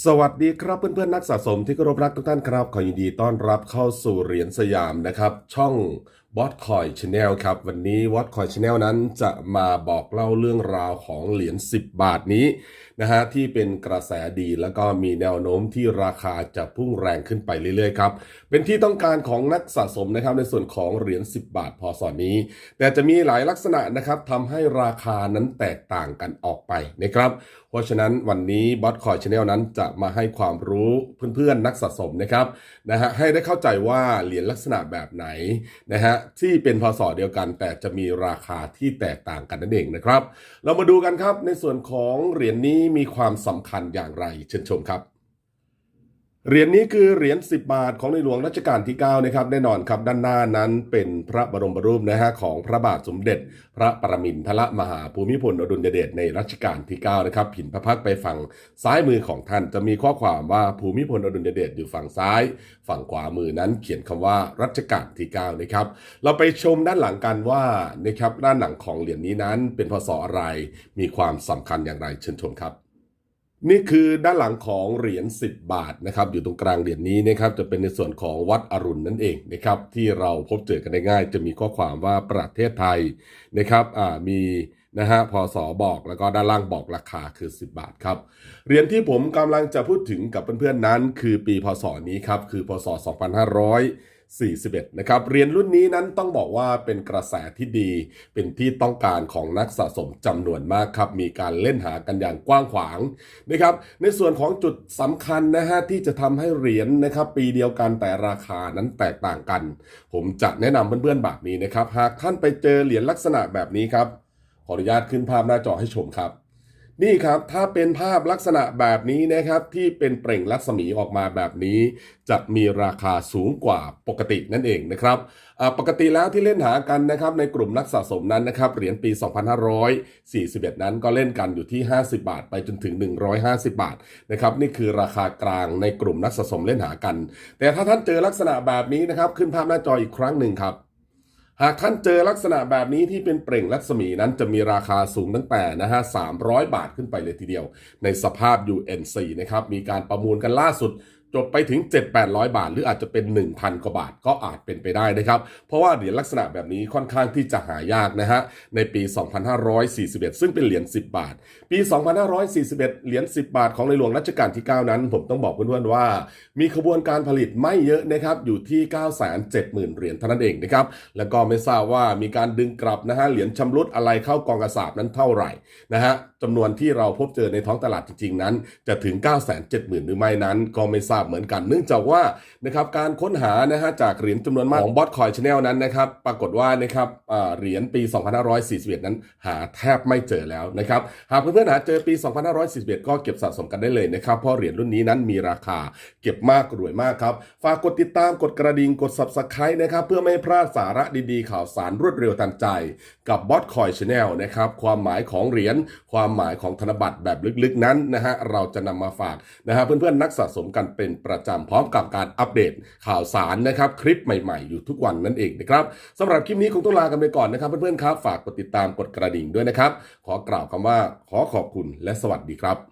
สวัสดีครับเพื่อนๆนักสะสมที่เคารพรักทุกท่านครับ ขอยินดีต้อนรับเข้าสู่เหรียญสยามนะครับ ช่อง บอสคอยชาแนลครับ วันนี้วอตคอยชาแนลนั้นจะมาบอกเล่าเรื่องราวของเหรียญ 10 บาทนี้นะฮะที่เป็นกระแสดีแล้วก็มีแนวโน้มที่ราคาจะพุ่งแรงขึ้นไปเรื่อยๆครับ เป็นที่ต้องการของนักสะสมนะครับในส่วนของเหรียญ 10 บาทพอสอนนี้ แต่จะมีหลายลักษณะนะครับทำให้ราคานั้นแตกต่างกันออกไปนะครับ เพราะฉะนั้นวันนี้บอสคอยชาแนลนั้นจะมาให้ความรู้เพื่อนๆนักสะสมนะครับนะฮะให้ได้เข้าใจว่าเหรียญลักษณะแบบไหนนะฮะที่เป็นพศเดียวกัน แต่จะมีราคาที่แตกต่างกันนั่นเองนะครับ เรามาดูกันครับในส่วนของเหรียญนี้มีความสำคัญอย่างไรเชิญชมครับ เหรียญนี้คือเหรียญ10 บาทของในหลวงรัชกาลที่ 9 นะครับแน่นอนครับด้านหน้านั้นเป็นพระบรมรูปนะฮะของพระบาทสมเด็จ พระปรมินทรมหาภูมิพลอดุลยเดชในรัชกาลที่ 9 นะครับผินพระพักไปฝั่งซ้ายมือของท่านจะมีข้อความว่าภูมิพลอดุลยเดชอยู่ฝั่งซ้าย ฝั่งขวามือนั้นเขียนคำว่ารัชกาลที่ 9 นะครับ เราไปชมด้านหลังกันว่านะครับด้านหลังของเหรียญนี้นั้นเป็นพศอะไร มีความสำคัญอย่างไรเชิญชมครับ นี่คือด้านหลังของเหรียญ10 บาทนะครับ อยู่ตรงกลางเหรียญนี้นะครับจะเป็นในส่วนของวัดอรุณนั่นเองนะครับ ที่เราพบเจอกันได้ง่าย จะมีข้อความว่าประเทศไทยนะครับอ่ามีนะฮะพศบอกแล้วก็ด้านล่างบอกราคาคือ 10 บาทครับเหรียญที่ผมกำลังจะพูดถึงกับเพื่อนๆนั้น คือปีพศนี้ครับคือพศ 41 นะครับ เหรียญรุ่นนี้นั้นต้องบอกว่าเป็นกระแสที่ดี เป็นที่ต้องการของนักสะสมจำนวนมากครับ มีการเล่นหากันอย่างกว้างขวางนะครับ ในส่วนของจุดสำคัญนะฮะที่จะทำให้เหรียญนะครับ ปีเดียวกันแต่ราคานั้นแตกต่างกัน ผมจะแนะนำเพื่อนๆแบบนี้นะครับ หากท่านไปเจอเหรียญลักษณะแบบนี้ครับ ขออนุญาตขึ้นภาพหน้าจอให้ชมครับ นี่ครับถ้าเป็นภาพลักษณะแบบนี้นะครับที่เป็นเปล่งรัศมีออกมาแบบนี้ จะมีราคาสูงกว่าปกตินั่นเองนะครับปกติแล้วที่เล่นหากันนะครับในกลุ่มนักสะสมนั้นนะครับเหรียญปี 2541 นั้นก็เล่นกันอยู่ที่ 50 บาท ไปจนถึง 150 บาทนะครับนี่คือราคากลางในกลุ่มนักสะสมเล่นหากัน แต่ถ้าท่านเจอลักษณะแบบนี้นะครับขึ้นภาพหน้าจออีกครั้งหนึ่งครับ หากท่านเจอลักษณะแบบนี้ที่เป็นเปล่งรัศมีนั้นจะมีราคาสูงตั้งแต่นะฮะ300 บาทขึ้นไปเลยทีเดียว ในสภาพ UNC นะครับ มีการประมูลกันล่าสุด จบไปถึง 7-800 บาท หรืออาจจะเป็น 1,000 กว่าบาทก็อาจเป็นไปได้นะครับ เพราะว่าเหรียญลักษณะแบบนี้ค่อนข้างที่จะหายากนะฮะ ในปี 2541 ซึ่งเป็นเหรียญ 10 บาท ปี 2541 เหรียญ 10 บาทของในหลวงรัชกาลที่ 9 นั้น ผมต้องบอกเพื่อนๆว่า มีขบวนการผลิตไม่เยอะนะครับ อยู่ที่ 970,000 เหรียญเท่านั้นเองนะครับ แล้วก็ไม่ทราบว่ามีการดึงกลับนะฮะ เหรียญชำรุดอะไรเข้ากองกระสาบนั้นเท่าไหร่นะฮะจำนวนที่เราพบเจอในท้องตลาดจริงๆนั้น จะถึง 970,000 หรือไม่นั้นก็ไม่ทราบเหมือนกัน เนื่องจากว่านะครับการค้นหานะฮะจากเหรียญจำนวนมากของบอสคอยชาแนลนั้นนะครับปรากฏว่านะครับเหรียญปี 2541 นั้นหาแทบไม่เจอแล้วนะครับหากเพื่อนๆหาเจอปี 2541 ก็เก็บสะสมกันได้เลยนะครับเพราะเหรียญรุ่นนี้นั้นมีราคาเก็บมากรวยมากครับฝากกดติดตามกดกระดิ่งกด subscribe นะครับเพื่อไม่พลาดสาระดีๆ ข่าวสารรวดเร็วทันใจ กับบอสคอยชาแนลนะครับความหมายของเหรียญความหมายของธนบัตรแบบลึกๆนั้นนะฮะเราจะนำมาฝากนะฮะเพื่อนๆนักสะสมกันเป็นเป็นประจำพร้อมกับการอัปเดตข่าวสารนะครับ คลิปใหม่ๆ อยู่ทุกวันนั่นเองนะครับสำหรับคลิปนี้คงต้องลากันไปก่อนนะครับ เพื่อนๆครับ ฝากกดติดตามกดกระดิ่งด้วยนะครับ ขอกล่าวคำว่าขอขอบคุณและสวัสดีครับ